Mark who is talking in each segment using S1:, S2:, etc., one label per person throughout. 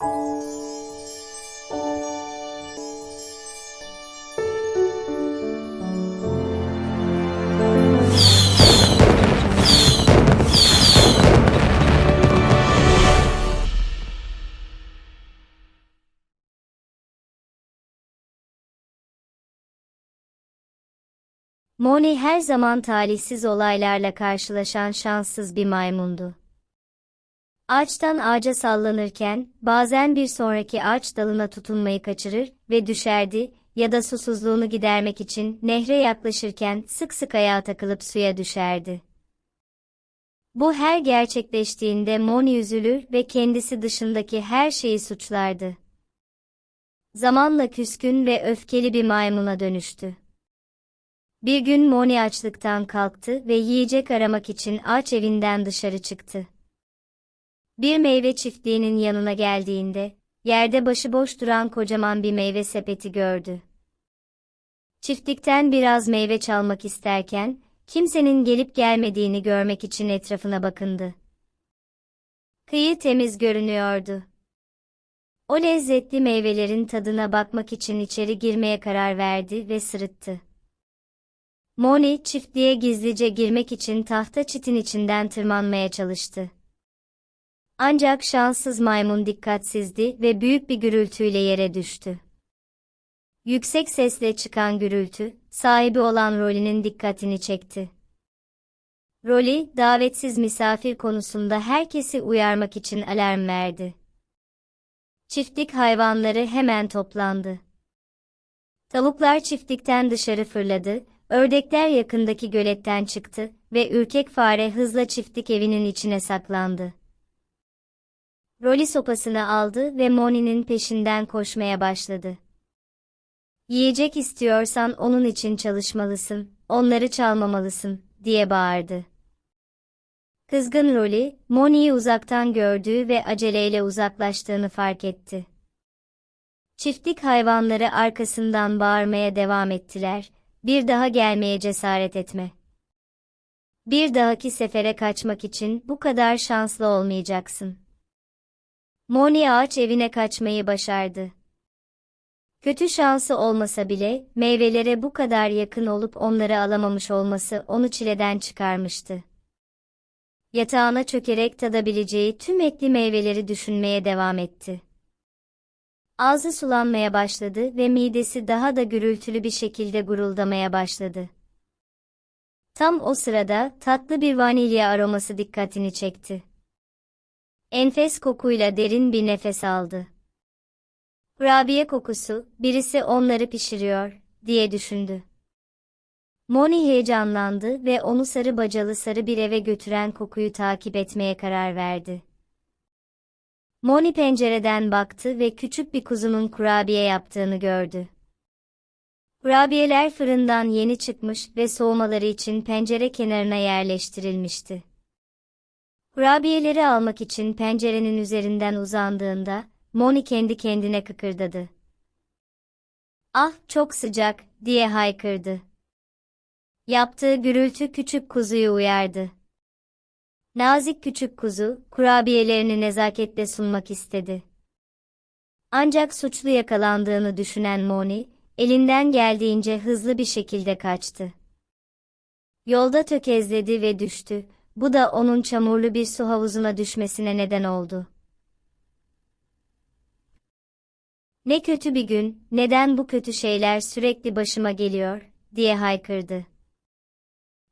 S1: Moni her zaman talihsiz olaylarla karşılaşan şanssız bir maymundu. Ağaçtan ağaca sallanırken, bazen bir sonraki ağaç dalına tutunmayı kaçırır ve düşerdi ya da susuzluğunu gidermek için nehre yaklaşırken sık sık ayağa takılıp suya düşerdi. Bu her gerçekleştiğinde Moni üzülür ve kendisi dışındaki her şeyi suçlardı. Zamanla küskün ve öfkeli bir maymuna dönüştü. Bir gün Moni açlıktan kalktı ve yiyecek aramak için ağaç evinden dışarı çıktı. Bir meyve çiftliğinin yanına geldiğinde, yerde başıboş duran kocaman bir meyve sepeti gördü. Çiftlikten biraz meyve çalmak isterken, kimsenin gelip gelmediğini görmek için etrafına bakındı. Kıyı temiz görünüyordu. O lezzetli meyvelerin tadına bakmak için içeri girmeye karar verdi ve sırıttı. Moni, çiftliğe gizlice girmek için tahta çitin içinden tırmanmaya çalıştı. Ancak şanssız maymun dikkatsizdi ve büyük bir gürültüyle yere düştü. Yüksek sesle çıkan gürültü, sahibi olan Rolly'nin dikkatini çekti. Rolly, davetsiz misafir konusunda herkesi uyarmak için alarm verdi. Çiftlik hayvanları hemen toplandı. Tavuklar çiftlikten dışarı fırladı, ördekler yakındaki göletten çıktı ve ürkek fare hızla çiftlik evinin içine saklandı. Rolly sopasını aldı ve Moni'nin peşinden koşmaya başladı. Yiyecek istiyorsan onun için çalışmalısın, onları çalmamalısın, diye bağırdı. Kızgın Rolly, Moni'yi uzaktan gördüğü ve aceleyle uzaklaştığını fark etti. Çiftlik hayvanları arkasından bağırmaya devam ettiler, bir daha gelmeye cesaret etme. Bir dahaki sefere kaçmak için bu kadar şanslı olmayacaksın. Moni ağaç evine kaçmayı başardı. Kötü şansı olmasa bile, meyvelere bu kadar yakın olup onları alamamış olması onu çileden çıkarmıştı. Yatağına çökerek tadabileceği tüm etli meyveleri düşünmeye devam etti. Ağzı sulanmaya başladı ve midesi daha da gürültülü bir şekilde guruldamaya başladı. Tam o sırada tatlı bir vanilya aroması dikkatini çekti. Enfes kokuyla derin bir nefes aldı. Kurabiye kokusu, birisi onları pişiriyor, diye düşündü. Moni heyecanlandı ve onu sarı bacalı sarı bir eve götüren kokuyu takip etmeye karar verdi. Moni pencereden baktı ve küçük bir kuzunun kurabiye yaptığını gördü. Kurabiyeler fırından yeni çıkmış ve soğumaları için pencere kenarına yerleştirilmişti. Kurabiyeleri almak için pencerenin üzerinden uzandığında, Moni kendi kendine kıkırdadı. Ah, çok sıcak, diye haykırdı. Yaptığı gürültü küçük kuzuyu uyardı. Nazik küçük kuzu, kurabiyelerini nezaketle sunmak istedi. Ancak suçlu yakalandığını düşünen Moni, elinden geldiğince hızlı bir şekilde kaçtı. Yolda tökezledi ve düştü, bu da onun çamurlu bir su havuzuna düşmesine neden oldu. Ne kötü bir gün, neden bu kötü şeyler sürekli başıma geliyor, diye haykırdı.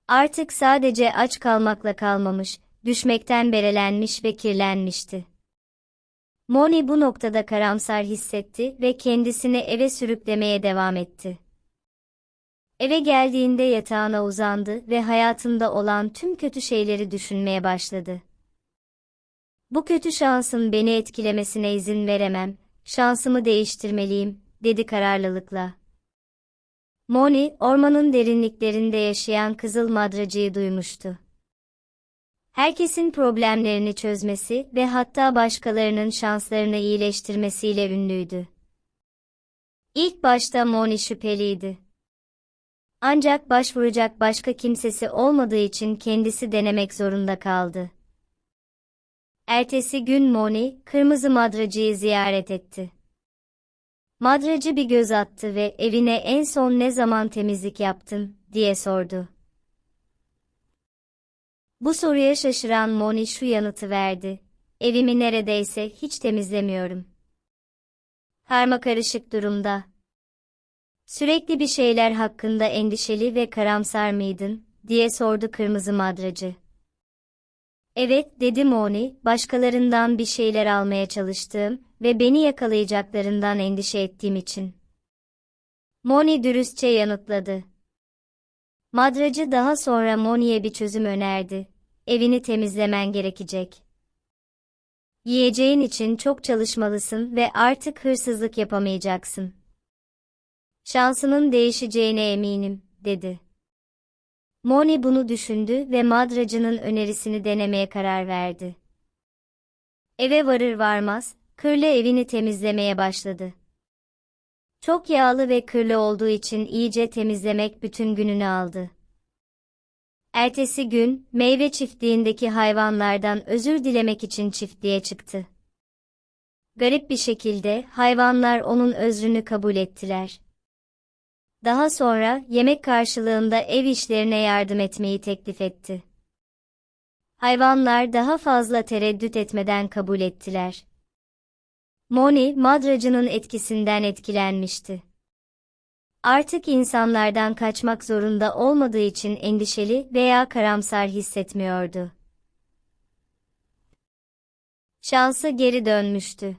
S1: Artık sadece aç kalmakla kalmamış, düşmekten berelenmiş ve kirlenmişti. Moni bu noktada karamsar hissetti ve kendisini eve sürüklemeye devam etti. Eve geldiğinde yatağına uzandı ve hayatında olan tüm kötü şeyleri düşünmeye başladı. Bu kötü şansın beni etkilemesine izin veremem, şansımı değiştirmeliyim, dedi kararlılıkla. Moni, ormanın derinliklerinde yaşayan kızıl madracıyı duymuştu. Herkesin problemlerini çözmesi ve hatta başkalarının şanslarını iyileştirmesiyle ünlüydü. İlk başta Moni şüpheliydi. Ancak başvuracak başka kimsesi olmadığı için kendisi denemek zorunda kaldı. Ertesi gün Moni, kırmızı madracıyı ziyaret etti. Madracı bir göz attı ve evine en son ne zaman temizlik yaptın, diye sordu. Bu soruya şaşıran Moni şu yanıtı verdi. Evimi neredeyse hiç temizlemiyorum. Karma karışık durumda. Sürekli bir şeyler hakkında endişeli ve karamsar mıydın, diye sordu kırmızı madracı. Evet, dedi Moni, başkalarından bir şeyler almaya çalıştığım ve beni yakalayacaklarından endişe ettiğim için. Moni dürüstçe yanıtladı. Madracı daha sonra Moni'ye bir çözüm önerdi. Evini temizlemen gerekecek. Yiyeceğin için çok çalışmalısın ve artık hırsızlık yapamayacaksın. Şansının değişeceğine eminim, dedi. Moni bunu düşündü ve madracının önerisini denemeye karar verdi. Eve varır varmaz, kırlı evini temizlemeye başladı. Çok yağlı ve kırlı olduğu için iyice temizlemek bütün gününü aldı. Ertesi gün, meyve çiftliğindeki hayvanlardan özür dilemek için çiftliğe çıktı. Garip bir şekilde hayvanlar onun özrünü kabul ettiler. Daha sonra yemek karşılığında ev işlerine yardım etmeyi teklif etti. Hayvanlar daha fazla tereddüt etmeden kabul ettiler. Moni, madracının etkisinden etkilenmişti. Artık insanlardan kaçmak zorunda olmadığı için endişeli veya karamsar hissetmiyordu. Şansı geri dönmüştü.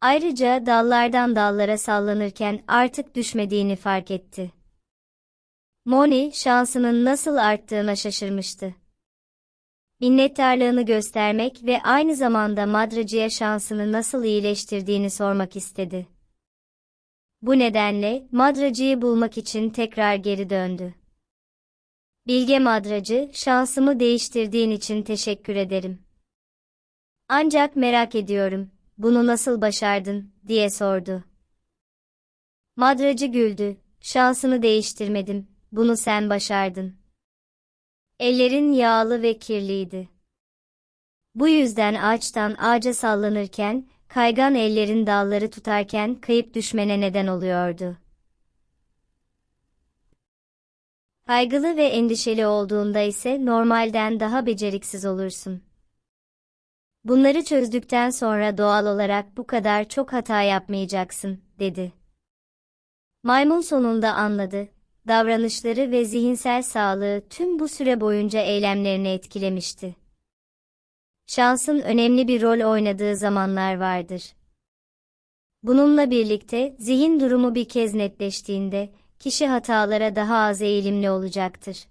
S1: Ayrıca dallardan dallara sallanırken artık düşmediğini fark etti. Moni, şansının nasıl arttığına şaşırmıştı. Minnettarlığını göstermek ve aynı zamanda madracıya şansını nasıl iyileştirdiğini sormak istedi. Bu nedenle, madracıyı bulmak için tekrar geri döndü. Bilge madracı, şansımı değiştirdiğin için teşekkür ederim. Ancak merak ediyorum, bunu nasıl başardın, diye sordu. Madracı güldü, şansını değiştirmedim, bunu sen başardın. Ellerin yağlı ve kirliydi. Bu yüzden ağaçtan ağaca sallanırken, kaygan ellerin dalları tutarken kayıp düşmene neden oluyordu. Kaygılı ve endişeli olduğunda ise normalden daha beceriksiz olursun. Bunları çözdükten sonra doğal olarak bu kadar çok hata yapmayacaksın, dedi. Maymun sonunda anladı. Davranışları ve zihinsel sağlığı tüm bu süre boyunca eylemlerini etkilemişti. Şansın önemli bir rol oynadığı zamanlar vardır. Bununla birlikte zihin durumu bir kez netleştiğinde kişi hatalara daha az eğilimli olacaktır.